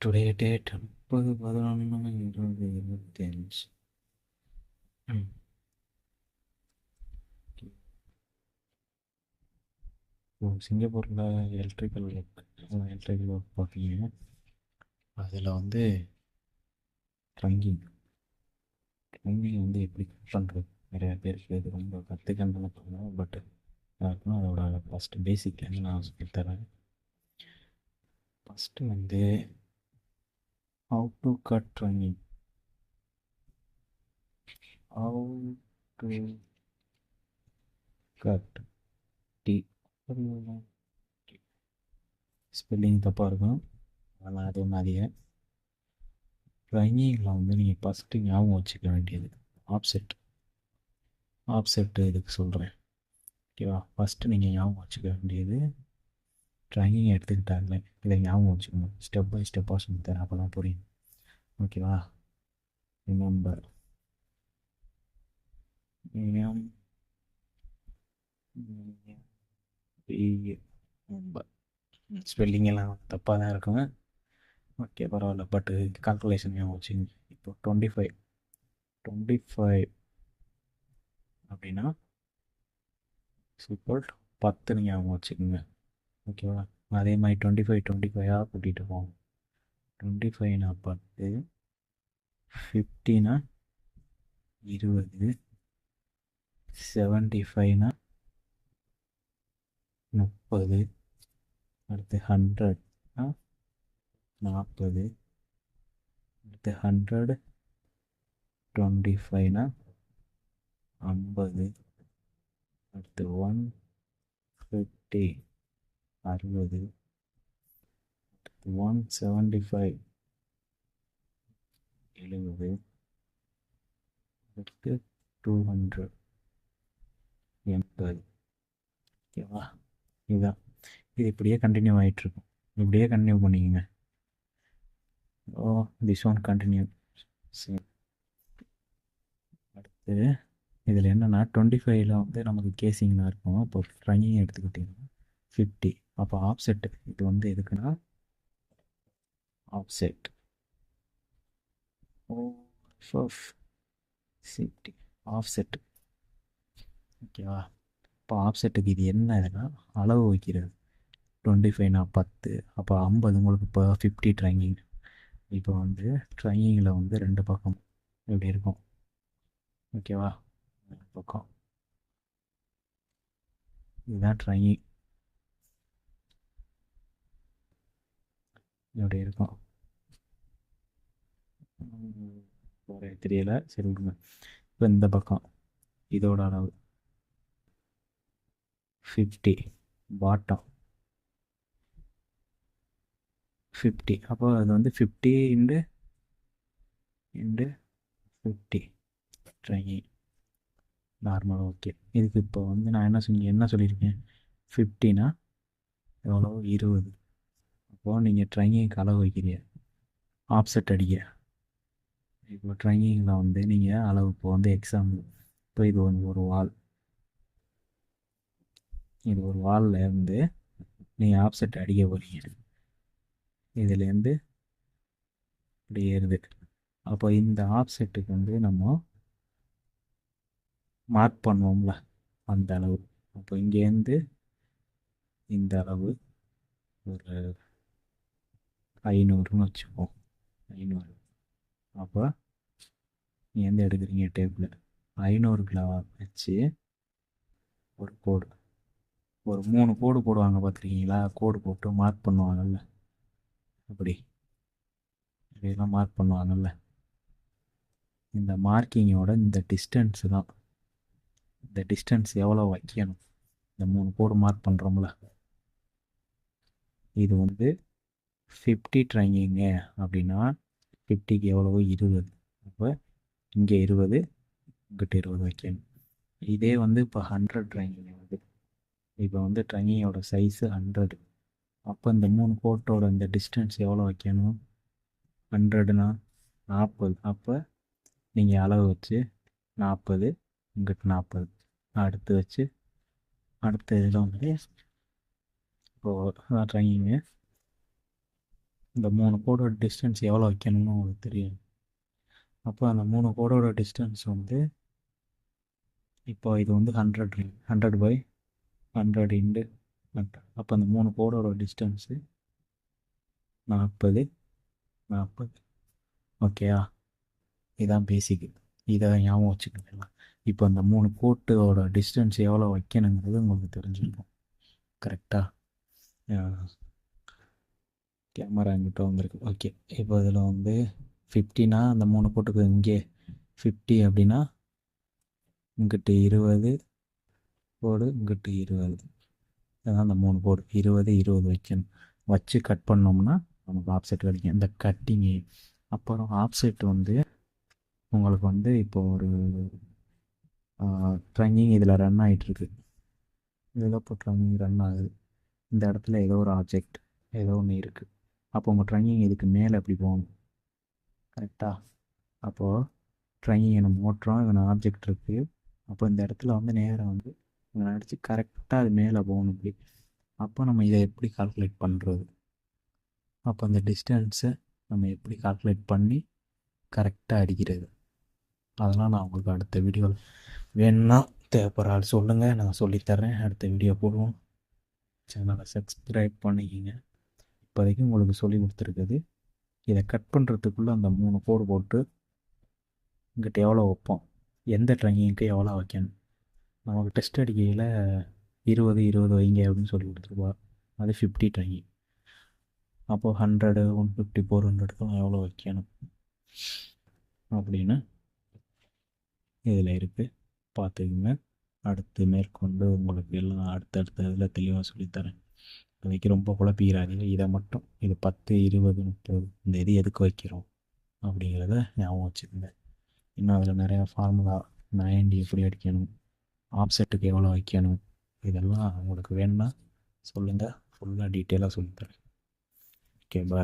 Today date முப்பது பதினொன்று இருபது இருபத்தி அஞ்சு சிங்கப்பூரில் எலக்ட்ரிக்கல் ஒர்க் எலக்ட்ரிக்கல் ஒர்க் பார்த்தீங்கன்னா அதில் வந்து ட்ரங்கிங் ட்ரங்கிங் வந்து எப்படி பண்ணுறது நிறையா பேருக்கு இது ரொம்ப கற்றுக்கணும்னு பட் யாருக்குன்னா அதோட ஃபஸ்ட்டு பேசிக்லேருந்து நான் சொல்லித்தரேன் ஃபஸ்ட்டு வந்து how to cut training how to cut the spelling தப்பாக இருக்கும். அதெல்லாம் அது ஒன்றும் அதிக ட்ரைனிங்கில் வந்து நீங்கள் ஃபஸ்ட்டு ஞாபகம் வச்சுக்க வேண்டியது. ஆப்செட் ஆப்செட்டு இதுக்கு சொல்கிறேன் ஓகேவா ஃபஸ்ட்டு நீங்கள் ஞாபகம் வச்சுக்க வேண்டியது ட்ரைனிங் எடுத்துக்கிட்டாங்களே இதை ஞாபகம் வச்சுக்கணும் ஸ்டெப் பை ஸ்டெப்பாக சொல்லித்தரேன் அப்போ தான் புரியும். ஓகேவா ரிமெம்பர் எம் ஸ்பெல்லிங் எல்லாம் தப்பாக தான் இருக்கும். ஓகே பரவாயில்ல. பட்டு கால்குலேஷன் ஞாபகம் வச்சுங்க இப்போ டுவெண்ட்டி ஃபைவ் டுவெண்ட்டி ஃபைவ் அப்படின்னா சூப்பர் பத்து ஞாபகம் வச்சுக்கோங்க. ஓகேவா அதே மாதிரி டுவெண்ட்டி ஃபைவ் டுவெண்ட்டி ஃபைவாக கூட்டிகிட்டு போவோம் டுவெண்ட்டி ஃபைவ்னா பத்து ஃபிஃப்டினா இருபது செவன்ட்டி ஃபைவ்னா முப்பது அடுத்து ஹண்ட்ரட்னா நாற்பது அடுத்து ஹண்ட்ரட் டுவெண்ட்டி ஃபைவ்னா ஐம்பது அடுத்து ஒன் ஃபிஃப்டி அறுபது. ஒன் செவன்டி ஃபைவ் எழுபது. அடுத்து டூ ஹண்ட்ரட் எண்பது. ஓகேவா இதுதான் இது இப்படியே கண்டினியூ ஆகிட்டுருக்கும் இப்படியே கண்டினியூ பண்ணிக்கோங்க. ஓ திஸ் ஒன் கண்டினியூ சரி. அடுத்து இதில் என்னென்னா டுவெண்ட்டி ஃபைவ்ல வந்து நமக்கு கேசிங் இருக்கும். இப்போ ட்ரைனிங் எடுத்துக்கிட்டிங்கன்னா ஃபிஃப்டி அப்போ ஆப்செட்டு இது வந்து எதுக்குன்னா? ஆப்செட் ஓ சிஃப்டி ஆஃப்செட் ஓகேவா இப்போ ஆப்செட்டுக்கு இது என்ன இதுனா அளவு வைக்கிறது. டுவெண்ட்டி ஃபைவ்னா பத்து. அப்போ ஐம்பது உங்களுக்கு இப்போ ஃபிஃப்டி ட்ரைனிங் இப்போ வந்து ட்ரைனிங்கில் வந்து ரெண்டு பக்கம். இப்படி இருக்கும்? ஓகேவா ரெண்டு பக்கம். இதுதான் ட்ரைங்கிங் இப்படி இருக்கும். தெரியல. சரி விடுங்க. இப்போ இந்த பக்கம். இதோட அளவு. ஃபிஃப்டி பாட்டம் ஃபிஃப்டி அப்போ அது வந்து fifty into into fifty training normal okay இதுக்கு இப்போ வந்து நான் என்ன சொல்லி என்ன சொல்லியிருக்கேன்? ஃபிஃப்டினா எவ்வளோ இருபது. அப்போது நீங்கள் ட்ரைனிங்க்கு அளவு வைக்கிறீங்க. ஆப்செட் அடிக்க இப்போ ட்ரைனிங்கில் வந்து நீங்கள் அளவு இப்போ வந்து எக்ஸாம்பிள் இப்போ இது வந்து ஒரு வால் இது ஒரு வாலில் இருந்து நீங்கள் ஆப்செட் அடிக்க போகிறீங்க இதுலேருந்து இப்படி ஏறுது. அப்போ இந்த ஆப்செட்டுக்கு வந்து நம்ம மார்க் பண்ணுவோம்ல அந்த அளவு. அப்போ இங்கேருந்து இந்த அளவு ஒரு ஐநூறுன்னு வச்சுப்போம் ஐநூறு. அப்போ எந்த எடுக்கிறீங்க டேபிள் ஐநூறுக்குள்ள வச்சு ஒரு கோடு ஒரு மூணு கோடு போடுவாங்க பார்த்துருக்கீங்களா? கோடு போட்டு மார்க் பண்ணுவாங்கல்ல. அப்படி. இப்படிலாம் மார்க் பண்ணுவாங்கல்ல. இந்த மார்க்கிங்கோட இந்த டிஸ்டன்ஸு தான். இந்த டிஸ்டன்ஸ் எவ்வளோ வைக்கணும்? இந்த மூணு கோடு மார்க் பண்ணுறோம்ல இது வந்து ஃபிஃப்டி ட்ரைங்கிங்க அப்படின்னா ஃபிஃப்டிக்கு எவ்வளவோ இருபது. அப்போ இங்கே இருபது இங்கிட்ட இருபது வைக்கணும். இதே வந்து இப்போ ஹண்ட்ரட் ட்ரைங்கிங் வந்து. இப்போ வந்து ட்ரைங்கிங்கோட சைஸு ஹண்ட்ரடு அப்போ இந்த மூணு கோட்டோட இந்த டிஸ்டன்ஸ் எவ்வளோ வைக்கணும்? ஹண்ட்ரடுனா நாற்பது. அப்போ நீங்கள் அளவு வச்சு நாற்பது இங்கிட்டு நாற்பது. அடுத்து வச்சு அடுத்த இதில் வந்து இப்போது ட்ரைங்கிங்கு இந்த மூணு கோடோட டிஸ்டன்ஸ் எவ்வளோ வைக்கணும்னு உங்களுக்கு தெரியும். அப்போ அந்த மூணு கோடோட டிஸ்டன்ஸ் வந்து இப்போ இது வந்து hundred hundred by hundred into hundred அப்போ அந்த மூணு கோடோட டிஸ்டன்ஸு நாற்பது நாற்பது. ஓகேயா இதான் பேசிக்கு இதை ஞாபகம் வச்சுக்கலாம் இப்போ அந்த மூணு கோட்டோட டிஸ்டன்ஸ் எவ்வளோ வைக்கணுங்கிறது உங்களுக்கு தெரிஞ்சிருக்கும். கரெக்டாக கேமரா எங்கிட்ட வந்திருக்கு. ஓகே இப்போ இதில் வந்து ஃபிஃப்டினா அந்த மூணு போட்டுக்கு. இங்கே ஃபிஃப்டி அப்படின்னா இங்கிட்டு இருபது போடு இங்கிட்டு இருபது. இதுதான் அந்த மூணு போடு. இருபது இருபது வைக்கணும். வச்சு கட் பண்ணோம்னா நமக்கு ஆப்செட் கிடைக்கும். இந்த கட்டிங்கு அப்புறம் ஆப்செட் வந்து உங்களுக்கு வந்து இப்போ ஒரு ட்ரங்கிங் இதில் ரன் ஆகிட்டுருக்கு இதில் இப்போ ட்ரங்கிங் ரன் ஆகுது. இந்த இடத்துல ஏதோ ஒரு ஆப்ஜெக்ட் ஏதோ ஒன்று இருக்குது அப்போ உங்கள் ட்ரைனிங் இதுக்கு மேலே எப்படி போகணும் கரெக்டாக அப்போது ட்ரைனிங் நம்ம மோட்டரும் இவனை ஆப்ஜெக்ட் இருக்குது அப்போ இந்த இடத்துல வந்து நேராக வந்து இவனை அடித்து கரெக்டாக அது மேலே போகணும் இப்படி அப்போ நம்ம இதை எப்படி கால்குலேட் பண்ணுறது அப்போ அந்த டிஸ்டன்ஸை நம்ம எப்படி கால்குலேட் பண்ணி கரெக்டாக அடிக்கிறது? அதெல்லாம் நான் உங்களுக்கு அடுத்த வீடியோவில் வேணும்னா தேவைப்படுற ஆள் சொல்லுங்கள் நான் சொல்லித்தரேன் அடுத்த வீடியோ போடுவோம். சேனலை சப்ஸ்கிரைப் பண்ணிக்கிங்க. இப்போதைக்கு உங்களுக்கு சொல்லி கொடுத்துருக்குது. இதை கட் பண்ணுறதுக்குள்ளே அந்த மூணு கோடு போட்டு இங்கிட்ட எவ்வளோ வைப்போம்? எந்த ட்ரைனிங்க்கு எவ்வளோ வைக்கணும்? நமக்கு டெஸ்ட் அடிக்கையில் இருபது இருபது வைங்க அப்படின்னு சொல்லி கொடுத்துருப்பா. அது ஃபிஃப்டி ட்ரைனிங் அப்போது ஹண்ட்ரடு ஒன் ஃபிஃப்டி ஃபோர் ஹண்ட்ரடுக்கெல்லாம் எவ்வளோ வைக்கணும்? அப்படின்னு இதில் இருக்குது பார்த்துக்குங்க. அடுத்து மேற்கொண்டு உங்களுக்கு எல்லாம் அடுத்தடுத்த இதில் தெளிவாக சொல்லித்தரேன் இப்போதைக்கு ரொம்ப குழப்பிக்கிறாதீங்க இதை மட்டும் இது பத்து இருபது முப்பது இந்த இது எதுக்கு வைக்கிறோம்? அப்படிங்கிறத ஞாபகம் வச்சுக்கோங்க. இன்னும் அதில் நிறையா ஃபார்முலா நைன்டி எப்படி அடிக்கணும்? ஆப்செட்டுக்கு எவ்வளோ வைக்கணும்? இதெல்லாம் உங்களுக்கு வேணும்னா சொல்லுங்கள் ஃபுல்லாக டீட்டெயிலாக சொல்லித்தரேன் ஓகே பாய்